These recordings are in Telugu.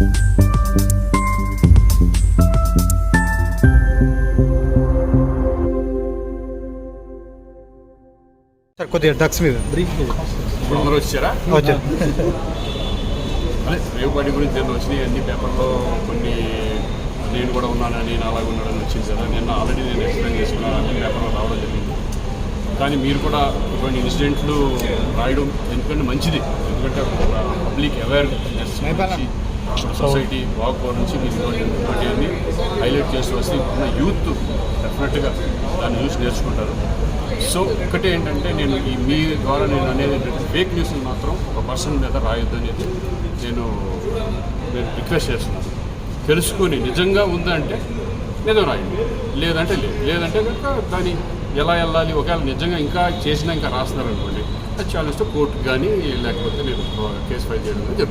సార్ కొద్దిగా డ్రగ్స్ మీద అందరూ వచ్చారా వచ్చా అదే రేవుపాటి గురించి నేను వచ్చినాయి అన్ని పేపర్లో కొన్ని నేను కూడా ఉన్నాను నేను అలాగ ఉన్నాడని వచ్చింది కదా నేను ఆల్రెడీ నేను ఎక్స్ప్లెయిన్ చేసుకున్నాను అన్ని పేపర్లో రావడం జరిగింది కానీ మీరు కూడా ఇటువంటి ఇన్సిడెంట్లు రాయడం ఎందుకంటే మంచిది ఎందుకంటే పబ్లిక్ అవేర్నెస్ సొసైటీ బాగుపో నుంచి మీరు ఇటువంటి ఇటువంటివన్నీ హైలైట్ చేసి వస్తే ఉన్న యూత్ డెఫినెట్గా దాన్ని చూసి నేర్చుకుంటారు. సో ఒకటే ఏంటంటే నేను ఈ మీ ద్వారా నేను అనేది ఏంటంటే ఫేక్ న్యూస్ మాత్రం ఒక పర్సన్ మీద రాయొద్దు అనేది నేను నేను రిక్వెస్ట్ చేస్తున్నాను. తెలుసుకొని నిజంగా ఉందంటే నిజం రాయండి. లేదంటే లేదు. లేదంటే కనుక దాన్ని ఎలా వెళ్ళాలి? ఒకవేళ నిజంగా ఇంకా చేసినా ఇంకా రాస్తున్నారు అది చాలా కోర్టుకు కానీ లేకపోతే నేను కేసు ఫైల్ చేయడం ఒకవేళ.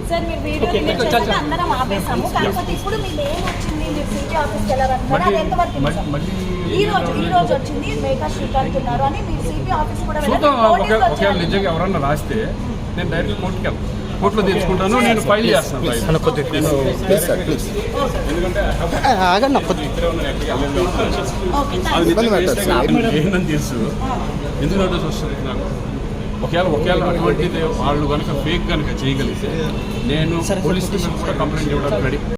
నిజంగా ఎవరన్నా రాస్తే నేను డైరెక్ట్ కోర్టుకి వెళ్తాను. కోర్టులో తెచ్చుకుంటాను నేను ఫైల్ చేస్తాను ఆగండి తెలుసు? ఎందుకు నోటీస్ వస్తుంది నాకు? ఒకవేళ ఒకవేళ అటువంటిది వాళ్ళు కనుక ఫేక్ కనుక చేయగలిగితే నేను పోలీస్ కూడా కంప్లైంట్ ఇవ్వడానికి రెడీ